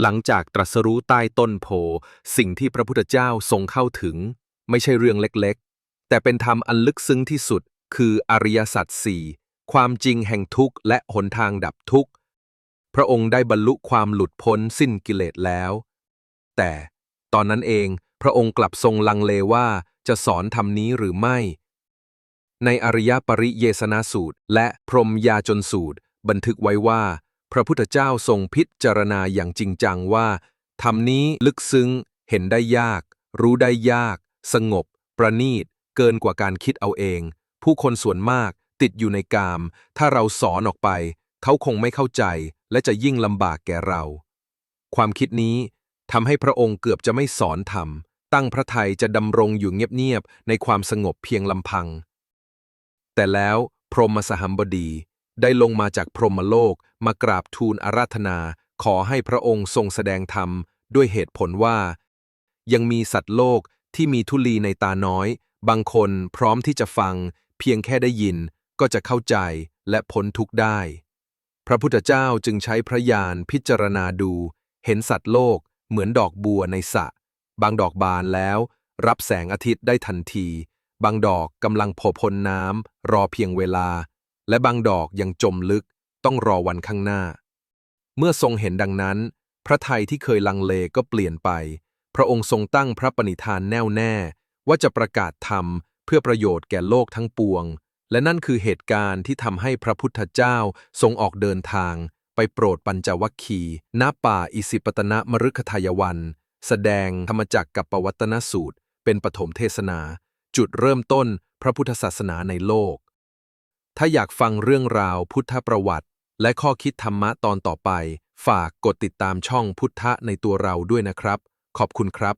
หลังจากตรัสรู้ใต้ต้นโพสิ่งที่พระพุทธเจ้าทรงเข้าถึง ไม่ใช่เรื่องเล็กๆ แต่เป็นธรรมอันลึกซึ้งที่สุด คืออริยสัจสี่ความจริงแห่งทุกข์และหนทางดับทุกข์ พระองค์ได้บรรลุความหลุดพ้นสิ้นกิเลสแล้ว แต่ตอนนั้นเองพระองค์กลับทรงลังเลว่าจะสอนธรรมนี้หรือไม่ ในอริยปริเยสนาสูตร และพรมยาจนสูตร บันทึกไว้ว่า พระพุทธเจ้าทรงพิจารณาอย่างจริงจังว่าธรรมนี้ลึกซึ้ง เห็นได้ยาก รู้ได้ยาก สงบ ประณีต เกินกว่าการคิดเอาเอง ผู้คนส่วนมากติดอยู่ในกาม ถ้าเราสอนออกไป เขาคงไม่เข้าใจ และจะยิ่งลำบากแก่เรา ความคิดนี้ทำให้พระองค์เกือบจะไม่สอนธรรม ตั้งพระทัยจะดำรงอยู่เงียบๆในความสงบเพียงลำพัง แต่แล้วพรหมสหัมบดี ได้ลงมาจากพรหมโลกมากราบทูลอาราธนา ขอให้พระองค์ทรงแสดงธรรม ด้วยเหตุผลว่า ยังมีสัตว์โลกที่มีทุลีในตาน้อย บางคนพร้อมที่จะฟัง เพียงแค่ได้ยินก็จะเข้าใจและพ้นทุกข์ได้ พระพุทธเจ้าจึงใช้พระญาณพิจารณาดู เห็นสัตว์โลกเหมือนดอกบัวในสระบางดอกบานแล้ว รับแสงอาทิตย์ได้ทันที บางดอกกำลังโผล่พ้นน้ำรอเพียงเวลา และบางดอกยังจมลึกต้องรอวันข้างหน้า เมื่อทรงเห็นดังนั้น พระไทยที่เคยลังเลก็เปลี่ยนไป พระองค์ทรงตั้งพระปณิธานแน่วแน่ ว่าจะประกาศธรรมเพื่อประโยชน์แก่โลกทั้งปวง และนั่นคือเหตุการณ์ที่ทำให้พระพุทธเจ้าทรงออกเดินทาง ไปโปรดปัญจวัคคีย์ณป่าอิสิปตนมฤคทายวัน แสดงธรรมจักกับปวัตนสูตร เป็นปฐมเทศนา จุดเริ่มต้นพระพุทธศาสนาในโลก ถ้าอยากฟังเรื่องราวพุทธประวัติ และข้อคิดธรรมะตอนต่อไป ฝากกดติดตามช่องพุทธะในตัวเราด้วยนะครับ ขอบคุณครับ